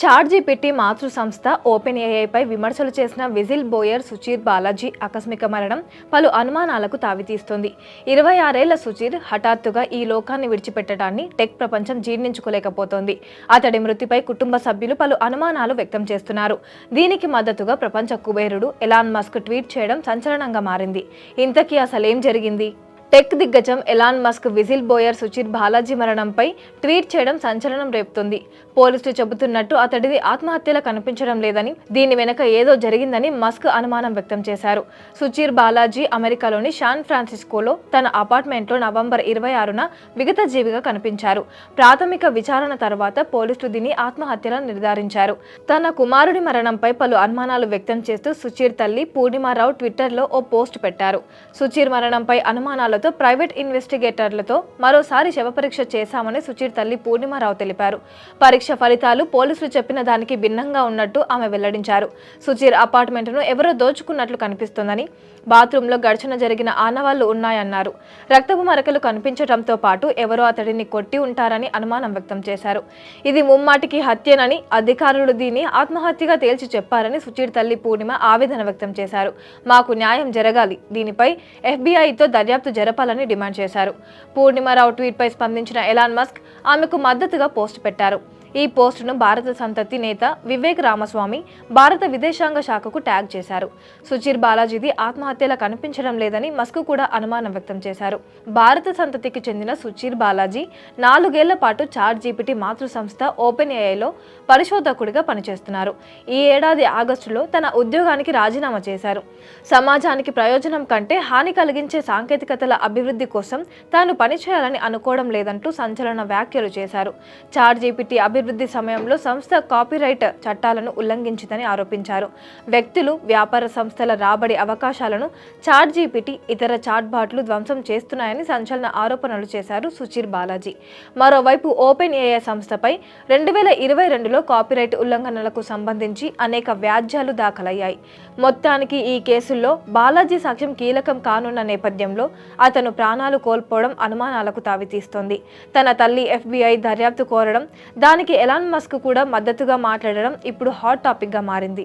ChatGPT మాతృ సంస్థ open ఏఐపై విమర్శలు చేసిన విజిల్ బోయర్ సుచీర్ బాలాజీ ఆకస్మిక మరణం పలు అనుమానాలకు తావితీస్తోంది. ఇరవై ఆరేళ్ళ సుచీర్ హఠాత్తుగా ఈ లోకాన్ని విడిచిపెట్టడాన్ని టెక్ ప్రపంచం జీర్ణించుకోలేకపోతోంది. అతడి మృతిపై కుటుంబ సభ్యులు పలు అనుమానాలు వ్యక్తం చేస్తున్నారు. దీనికి మద్దతుగా ప్రపంచ కుబేరుడు ఎలాన్ మస్క్ ట్వీట్ చేయడం సంచలనంగా మారింది. ఇంతకీ అసలేం జరిగింది? టెక్ దిగ్గజం Elon Musk whistleblower Suchir Balaji మరణంపై tweet చేయడం సంచలనం రేపుతుంది. పోలీసులు చెబుతున్నట్టు అతడిది ఆత్మహత్యలా కనిపించడం లేదని దీని వెనక ఏదో జరిగిందని మస్క్ అనుమానం వ్యక్తం చేశారు. సుచీర్ బాలాజీ అమెరికాలోని శాన్ ఫ్రాన్సిస్కోలో తన అపార్ట్మెంట్లో నవంబర్ ఇరవై ఆరున విగత జీవిగా కనిపించారు. ప్రాథమిక విచారణ తర్వాత పోలీసులు దీన్ని ఆత్మహత్యలా నిర్ధారించారు. తన కుమారుడి మరణంపై పలు అనుమానాలు వ్యక్తం చేస్తూ సుచీర్ తల్లి పూర్ణిమారావు ట్విట్టర్లో ఓ పోస్ట్ పెట్టారు. సుచీర్ మరణంపై అనుమానాలు అనుమానాలతో ప్రైవేట్ ఇన్వెస్టిగేటర్లతో మరోసారి శవపరీక్ష చేశామని సుచీర్ తల్లి పూర్ణిమారావు తెలిపారు. పరీక్ష ఫలితాలు పోలీసులు చెప్పిన దానికి భిన్నంగా ఉన్నట్టు ఆమె వెల్లడించారు. సుచీర్ అపార్ట్మెంట్ను ఎవరో దోచుకున్నట్లు కనిపిస్తోందని బాత్రూంలో ఘర్షణ జరిగిన ఆనవాళ్ళు ఉన్నాయన్నారు. రక్తపు మరకలు కనిపించడంతో పాటు ఎవరో అతడిని కొట్టి ఉంటారని అనుమానం వ్యక్తం చేశారు. ఇది ముమ్మాటికి హత్యనని అధికారులు దీన్ని ఆత్మహత్యగా తేల్చి చెప్పారని సుచీర్ తల్లి పూర్ణిమ ఆవేదన వ్యక్తం చేశారు. మాకు న్యాయం జరగాలి. దీనిపై ఎఫ్బీఐతో దర్యాప్తు జరపాలని డిమాండ్ చేశారు. పూర్ణిమారావు ట్వీట్పై స్పందించిన ఎలాన్ మస్క్ ఆమెకు మద్దతుగా పోస్ట్ పెట్టారు. ఈ పోస్టును భారత సంతతి నేత వివేక్ రామస్వామి భారత విదేశాంగ శాఖకు ట్యాగ్ చేశారు. సుచీర్ బాలాజీది ఆత్మహత్యలా కనిపించడం లేదని మస్క్ కూడా అనుమానం వ్యక్తం చేశారు. భారత సంతతికి చెందిన సుచీర్ బాలాజీ నాలుగేళ్ళ పాటు చాట్ జీపీటీ మాతృ సంస్థ ఓపెన్ ఏఐలో పరిశోధకుడిగా పనిచేస్తున్నారు. ఈ ఏడాది ఆగస్టులో తన ఉద్యోగానికి రాజీనామా చేశారు. సమాజానికి ప్రయోజనం కంటే హాని కలిగించే సాంకేతికతల అభివృద్ధి కోసం తాను పనిచేయాలని అనుకోవడం లేదంటూ సంచలన వ్యాఖ్యలు చేశారు. చాట్ జీపీటీ అభివృద్ధి సమయంలో సంస్థ కాపీరైట్ చట్టాలను ఉల్లంఘించిందని ఆరోపించారు. వ్యక్తులు వ్యాపార సంస్థల రాబడి అవకాశాలను చాట్ జీపీటీ ఇతర చాట్బాట్లు ధ్వంసం చేస్తున్నాయని సంచలన ఆరోపణలు చేశారు సుచీర్ బాలాజీ. మరోవైపు ఓపెన్ ఏఐ సంస్థపై రెండు వేల ఇరవై రెండులో కాపీరైట్ ఉల్లంఘనలకు సంబంధించి అనేక వ్యాజ్యాలు దాఖలయ్యాయి. మొత్తానికి ఈ కేసుల్లో బాలాజీ సాక్ష్యం కీలకం కానున్న నేపథ్యంలో అతను ప్రాణాలు కోల్పోవడం అనుమానాలకు తావితీస్తోంది. తన తల్లి ఎఫ్బీఐ దర్యాప్తు కోరడం దానికి దీనికి ఎలాన్ మస్క్ కూడా మద్దతుగా మాట్లాడడం ఇప్పుడు హాట్ టాపిక్గా మారింది.